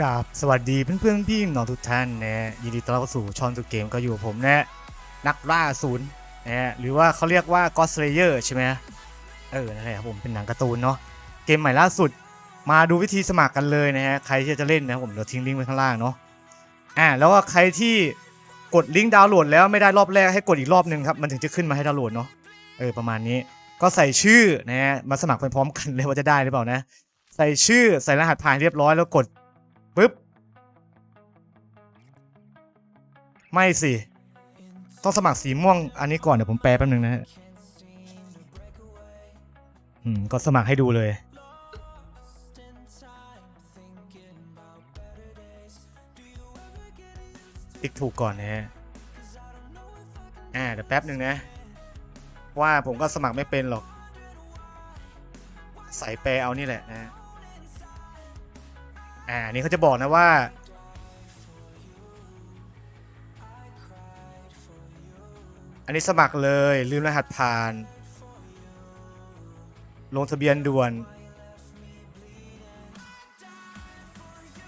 กราบสวัสดีเพื่อนๆพี่น้องทุกท่านนะยินดีต้อนรับสู่ช่องทุกเกมก็อยู่กับผมนะนักล่าศูนย์นะหรือว่าเขาเรียกว่า God Slayer ใช่ไหมเออนั่นแหละผมเป็นหนังการ์ตูนเนาะเกมใหม่ล่าสุด มาดูวิธีสมัครกันเลยนะฮะใครที่จะเล่นนะผมเดี๋ยวทิ้งลิงก์ไว้ข้างล่างเนาะอ่าแล้วก็ใครที่กดลิงก์ดาวน์โหลดแล้วไม่ได้รอบแรกให้กดอีกรอบหนึ่งครับมันถึงจะขึ้นมาให้ดาวน์โหลดเนาะเออประมาณนี้ก็ใส่ชื่อนะฮะมาสมัครไปพร้อมกันเลยว่าจะได้หรือเปล่านะ ใส่ชื่อใส่รหัสผ่านเรียบร้อยแล้วกด ปุ๊บ ไม่สิ ต้องสมัครสีม่วงอันนี้ก่อนเดี๋ยวผมแปลแป๊บนึงนะฮะอืมก็สมัครให้ดูเลย ติ๊กถูกก่อนนะฮะ อ่าเดี๋ยวแป๊บหนึ่งนะ ว่าผมก็สมัครไม่เป็นหรอก ใส่แปลเอานี่แหละนะ อ่านนี่เขาจะบอกนะว่า อันนี้สมัครเลยลืมรหัสผ่าน ลงทะเบียนด่วน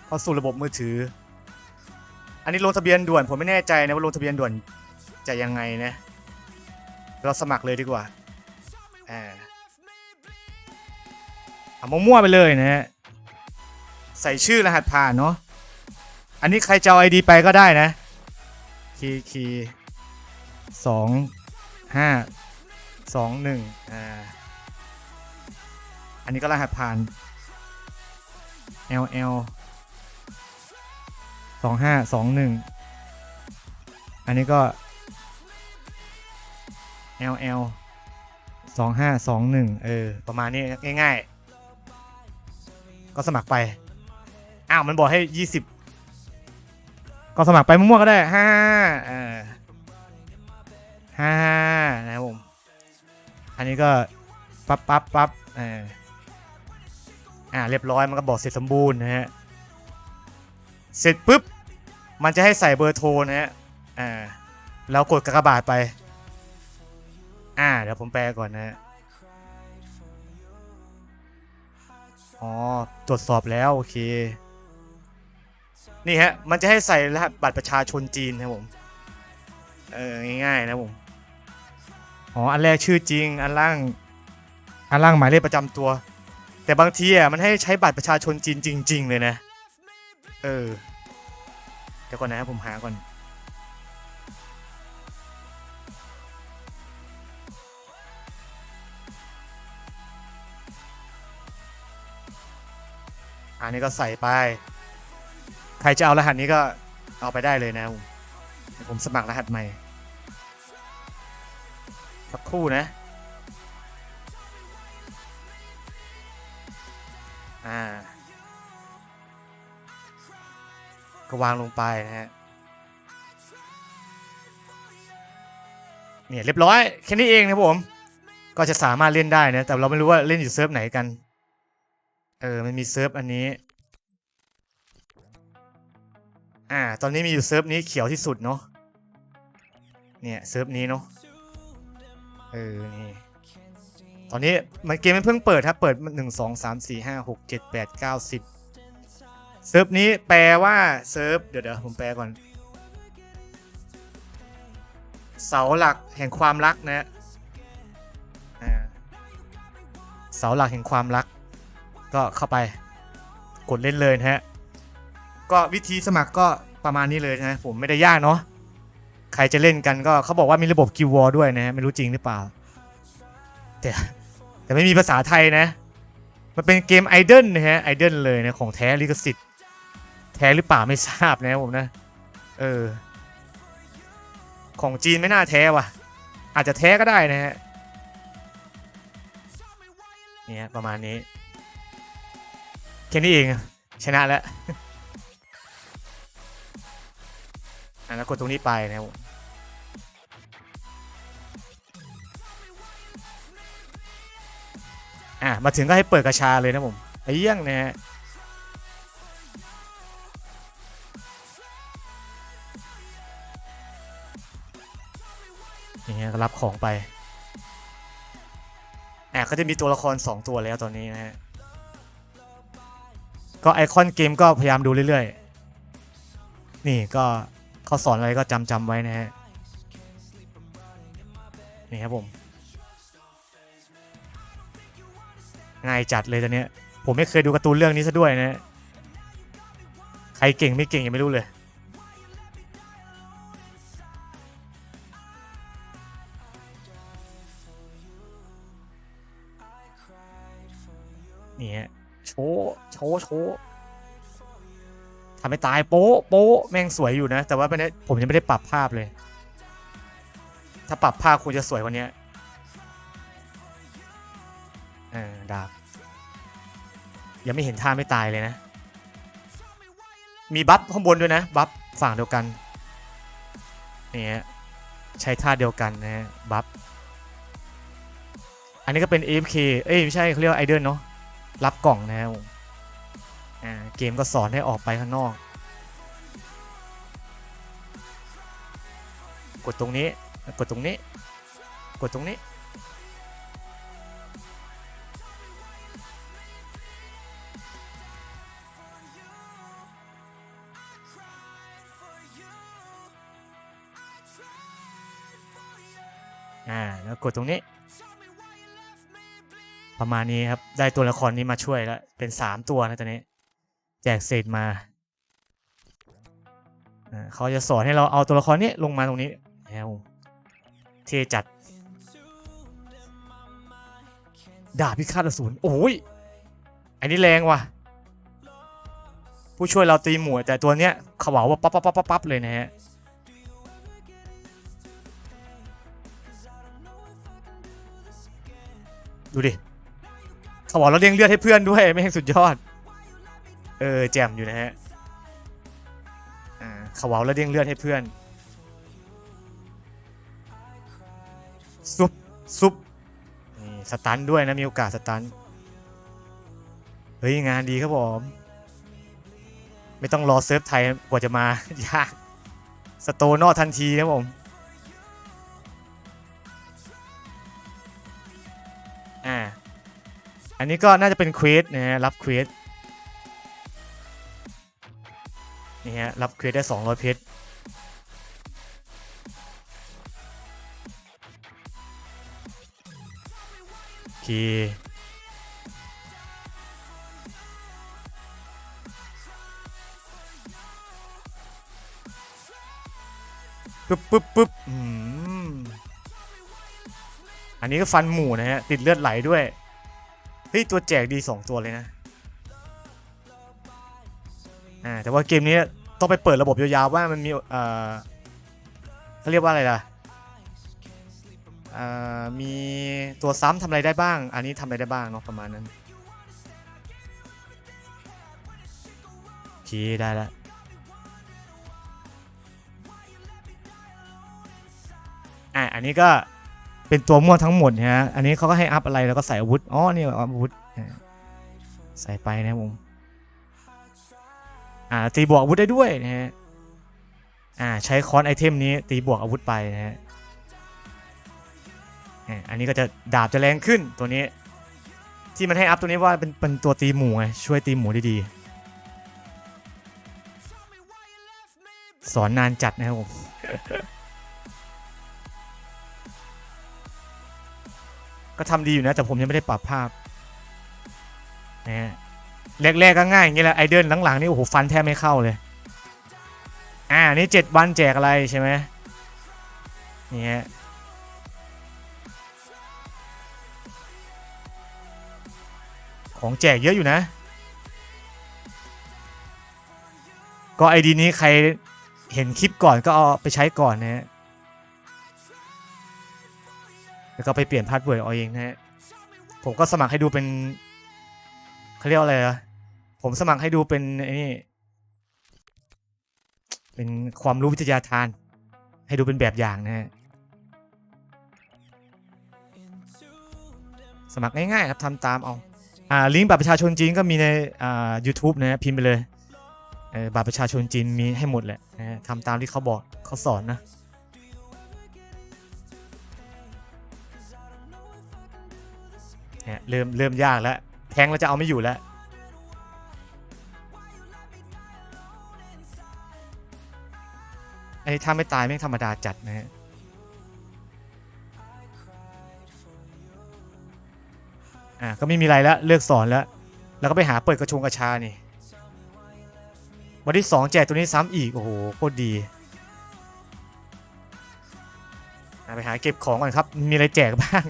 เข้าสู่ระบบมือถือ อันนี้ลงทะเบียนด่วน ผมไม่แน่ใจนะว่าลงทะเบียนด่วนจะยังไงนะ เราสมัครเลยดีกว่าอ่าเอามั่วๆไปเลยนะฮะ ใส่ชื่อรหัสผ่านเนาะอันนี้ใครจะเอาไอดีไปก็ได้นะ คีคีสองห้าสองหนึ่งอ่าอันนี้ก็รหัสผ่าน LL สองห้าสองหนึ่งอันนี้ก็ LL สองห้าสองหนึ่งเออ ประมาณนี้ง่ายๆ ก็สมัครไป อ้าวมันบอกให้ยี่สิบก็สมัครไปมั่วๆก็ได้ห้าอ่าห้านะครับผม อันนี้ก็ปั๊บปั๊บปั๊บอ่าอ่าเรียบร้อยมันก็บอกเสร็จสมบูรณ์นะฮะ เสร็จปุ๊บ มันจะให้ใส่เบอร์โทรนะฮะอ่าแล้วกดกากบาทไป อ่าเดี๋ยวผมแปลก่อนนะฮะอ๋อตรวจสอบแล้ว โอเค นี่ฮะ มันจะให้ใส่รหัสบัตรประชาชนจีนนะครับผม เออ ง่ายๆนะผม อ๋อ อันแรกชื่อจริง อันล่าง อันล่างหมายเลขประจำตัว แต่บางทีอะ มันให้ใช้บัตรประชาชนจีนจริง ๆ เลยนะ เออ เดี๋ยวก่อนนะผมหาก่อน อันนี้ก็ใส่ไป ใครจะเอารหัสนี้ก็เอาไปได้เลยนะผมสมัครรหัสใหม่สักครู่นะอ่าก็วางลงไปนะฮะเนี่ยเรียบร้อย แค่นี้เองนะผม ก็จะสามารถเล่นได้นะ แต่เราไม่รู้ว่าเล่นอยู่เซิร์ฟไหนกัน เออ มันมีเซิร์ฟอันนี้ อ่า ตอนนี้มีอยู่เซิร์ฟนี้เขียวที่สุดเนาะ เนี่ยเซิร์ฟนี้เนาะ เออ นี่ ตอนนี้มันเกมมันเพิ่งเปิดครับ เปิดหนึ่งสองสามสี่ห้าหกเจ็ดแปดเก้าสิบเซิร์ฟนี้แปลว่าเซิร์ฟ เดี๋ยวเดี๋ยวผมแปลก่อน เสาหลักแห่งความรักนะฮะอ่า เสาหลักแห่งความรัก ก็เข้าไปกดเล่นเลยนะฮะ ก็วิธีสมัครก็ประมาณนี้เลยนะผมไม่ได้ยากเนาะใครจะเล่นกันก็เขาบอกว่ามีระบบกิววอด้วยนะฮะไม่รู้จริงหรือเปล่า แต่แต่ไม่มีภาษาไทยนะ มันเป็นเกมไอดอลนะฮะไอดอลเลยนะของแท้ลิขสิทธิ์แท้หรือเปล่าไม่ทราบนะผมนะ เออ ของจีนไม่น่าแท้ว่ะ อาจจะแท้ก็ได้นะฮะเนี่ยประมาณนี้แค่นี้เองชนะแล้ว อะแล้วกดตรงนี้ไปนะครับอะมาถึงก็ให้เปิดกระชาเลยนะผมไอ้เยี่ยงนะฮะอย่างเงี้ยก็รับของไปอะก็จะมีตัวละคร 2 ตัวแล้วตอนนี้นะฮะก็ไอคอนเกมก็พยายามดูเรื่อยๆ นี่ก็ เขาสอนอะไรก็จำจำไว้นะฮะนี่ครับผม ง่ายจัดเลยตอนนี้ผมไม่เคยดูการ์ตูนเรื่องนี้ซะด้วยนะฮะใครเก่งไม่เก่งยังไม่รู้เลยนี่ฮะโชว์โชว์โชว์ ทำให้ตายโป๊ะโป๊ะแม่งสวยอยู่นะ แต่ว่าไม่ได้ผมยังไม่ได้ปรับภาพเลย ถ้าปรับภาพคงจะสวยกว่านี้เออดาบยังไม่เห็นท่าไม่ตายเลยนะ มีบัฟข้างบนด้วยนะ บัฟฝั่งเดียวกันนี่ฮะใช้ท่าเดียวกันนะบัฟอันนี้ก็เป็น AFK เอ้ยไม่ใช่เขาเรียกว่าไอเดนเนาะรับกล่องนะครับ เกมก็สอนให้ออกไปข้างนอก กดตรงนี้ กดตรงนี้ กดตรงนี้ อ่า แล้วกดตรงนี้ประมาณนี้ครับ ได้ตัวละครนี้มาช่วยแล้ว เป็นสามตัวนะตอนนี้ แจกเศษมาเขาจะสอนให้เราเอาตัวละครนี้ลงมาตรงนี้แล้วเทจัด ดาบพิฆาตอสูรโอ้ย อันนี้แรงว่ะ ผู้ช่วยเราตีหมวแต่ตัวเนี้ยขวาว่าปั๊บปั๊บปั๊บปั๊บปั๊บเลยนะฮะดูดิเขาเราเลี้ยงเลือดให้เพื่อนด้วยไม่ให้สุดยอด เออแจ่มอยู่นะฮะอ่าเขาบอกเราเลี้ยงเลือดให้เพื่อนซุปซุปนี่สตันด้วยนะมีโอกาสสตันเฮ้ยงานดีครับผมไม่ต้องรอเซิร์ฟไทยกว่าจะมายากสโตนอทันทีครับผมอ่าอันนี้ก็น่าจะเป็นเควสนะฮะรับเควส นี่ฮะ รับเควสได้ 200 เพชรโอเคปึ๊บปึ๊บปึ๊บอืมอันนี้ก็ฟันหมูนะฮะ ติดเลือดไหลด้วย เฮ้ย ตัวแจกดี 2 ตัวเลยนะ อ่าแต่ว่าเกมนี้ต้องไปเปิดระบบยาวๆว่ามันมีเอ่อเขาเรียกว่าอะไรล่ะอ่ามีตัวซ้ำทำอะไรได้บ้าง อันนี้ทำอะไรได้บ้างเนาะประมาณนั้นโอเคได้แล้วอะอันนี้ก็เป็นตัวมั่วทั้งหมดนะฮะอันนี้เขาก็ให้อัพอะไรแล้วก็ใส่อาวุธอ๋อนี่อาวุธใส่ไปนะครับผม อ่าตีบวกอาวุธได้ด้วยนะฮะอ่าใช้คอนไอเทมนี้ตีบวกอาวุธไปนะฮะอ่าอันนี้ก็จะดาบจะแรงขึ้นตัวนี้ ที่มันให้อัพตัวนี้ว่าเป็นเป็นตัวตีหมูไงช่วยตีหมูได้ดีสอนนานจัดนะครับผมก็ทำดีอยู่นะ แต่ผมยังไม่ได้ปรับภาพนะฮะ แรกๆก็ง่ายอย่างเงี้ยแหละไอเดินหลังๆนี่โอ้โหฟันแทบไม่เข้าเลยอ่านี่เจ็ดวันแจกอะไรใช่ไหมนี่ฮะของแจกเยอะอยู่นะ ก็ไอดีนี้ใครเห็นคลิปก่อนก็เอาไปใช้ก่อนนะฮะแล้วก็ไปเปลี่ยนพาสเวิร์ดเอาเองนะฮะผมก็สมัครให้ดูเป็น เขาเรียกอะไรอะผมสมัครให้ดูเป็นไอ้นี่ เป็นความรู้วิทยาทาน ให้ดูเป็นแบบอย่างนะฮะ สมัครง่ายๆครับทำตามเอา อ่า ลิงก์บัตรประชาชนจีนก็มีในอ่า YouTube นะฮะพิมพ์ไปเลยเออบัตรประชาชนจีนมีให้หมดแหละนะฮะทำตามที่เขาบอกเขาสอนนะเนี่ยเริ่มเริ่มยากแล้ว แทงเราจะเอาไม่อยู่แล้วอันนี้ถ้าไม่ตายไม่ธรรมดาจัดนะฮะอะก็ไม่มีไรแล้ว เลือกสอนแล้ว แล้วก็ไปหาเปิดกระชงกระชานี่ วันที่สองแจกตัวนี้ซ้ำอีก โอ้โหโคตรดีไปหาเก็บของก่อนครับ มีอะไรแจกบ้าง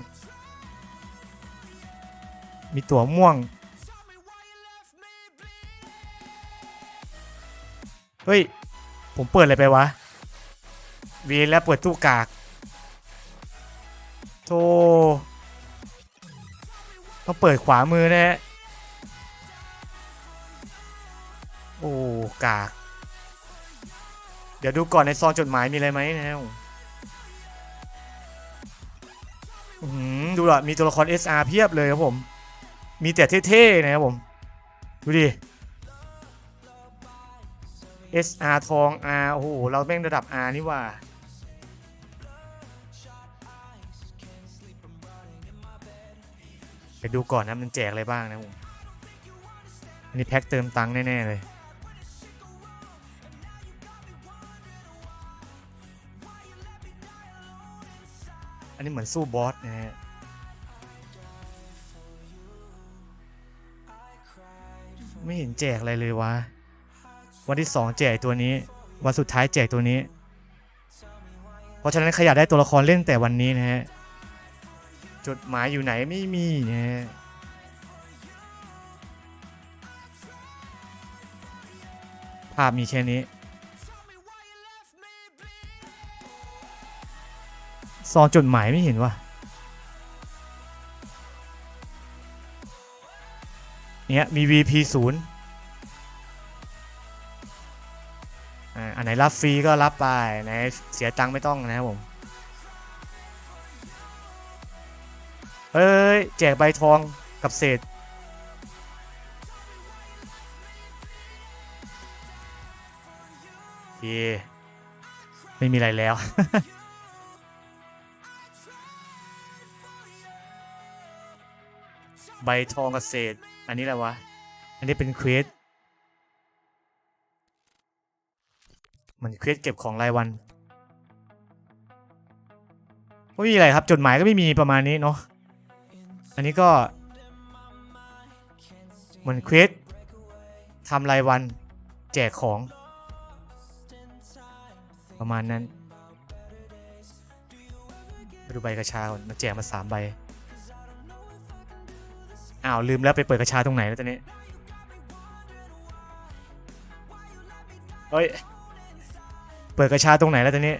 มีตั๋วม่วง เฮ้ย ผมเปิดอะไรไปวะวีแล้วเปิดตู้กาก โธ่ต้องเปิดขวามือนะฮะโอ้ กาก เดี๋ยวดูก่อนในซองจดหมายมีอะไรไหมนะอื้อหือดูละมีตัวละคร SR เพียบเลยครับผม มีแต่เท่ๆนะครับผม ดูดิ SR ทอง R โอ้โห เราแม่งระดับ R นี่ว่า ไปดูก่อนนะ มันแจกอะไรบ้างนะผมอันนี้แพ็คเติมตังค์แน่ ๆ เลยอันนี้เหมือนสู้บอสนะฮะ ไม่เห็นแจกอะไรเลยวะ วันที่2แจกตัวนี้ วันสุดท้ายแจกตัวนี้ เพราะฉะนั้นใครอยากได้ตัวละครเล่นแต่วันนี้นะฮะ จดหมายอยู่ไหนไม่มีนะฮะภาพมีแค่นี้ซองจดหมายไม่เห็นว่ะ เนี่ยมี VP 0อ่าอันไหนรับฟรีก็รับไปไหนเสียตังค์ไม่ต้องนะครับผมเอ้ย แจกใบทองกับเศษ โอเค ไม่มีอะไรแล้ว ใบทองกับเศษอันนี้อะไรวะ อันนี้เป็นเควสเหมันเควสเก็บของรายวันไม่มีอะไรครับ จดหมายก็ไม่มีประมาณนี้เนาะ อันนี้ก็ เหมือนเควสทำรายวันแจกของ ประมาณนั้นมาดูใบกระชาก่อนมาแจกมาสามใบ อ้าวลืมแล้วไปเปิดกระชาตรงไหนแล้วตอนนี้ เฮ้ย เปิดกระชาตรงไหนแล้วตอนนี้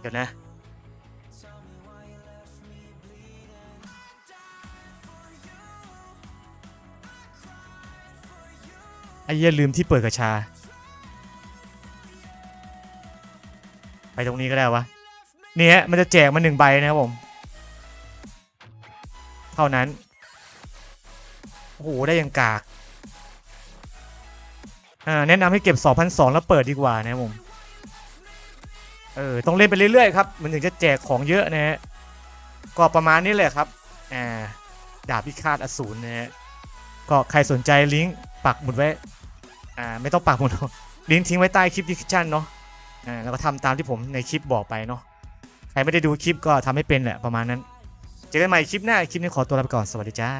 เดี๋ยวนะไอ้เหี้ยลืมที่เปิดกระชา ไปตรงนี้ก็ได้วะนี่ฮะมันจะแจกมาหนึ่งใบนะครับผม เท่านั้น โอ้โห ได้ยังกาก อ่า แนะนำให้เก็บ 2,200 แล้วเปิดดีกว่านะครับผม เออ ต้องเล่นไปเรื่อยๆครับ มันถึงจะแจกของเยอะนะฮะ ก็ประมาณนี้แหละครับ อ่า ดาบพิฆาตอสูรนะฮะ ก็ใครสนใจลิงก์ปักหมุดไว้ อ่า ไม่ต้องปักหมุดลิงก์ทิ้งไว้ใต้คลิปดีคริปชั่นเนาะ อ่าแล้วก็ทำตามที่ผมในคลิปบอกไปเนาะใครไม่ได้ดูคลิปก็ทำให้เป็นแหละประมาณนั้น เจอกันใหม่คลิปหน้าคลิปนี้ขอตัวลาไปก่อนสวัสดีจ้า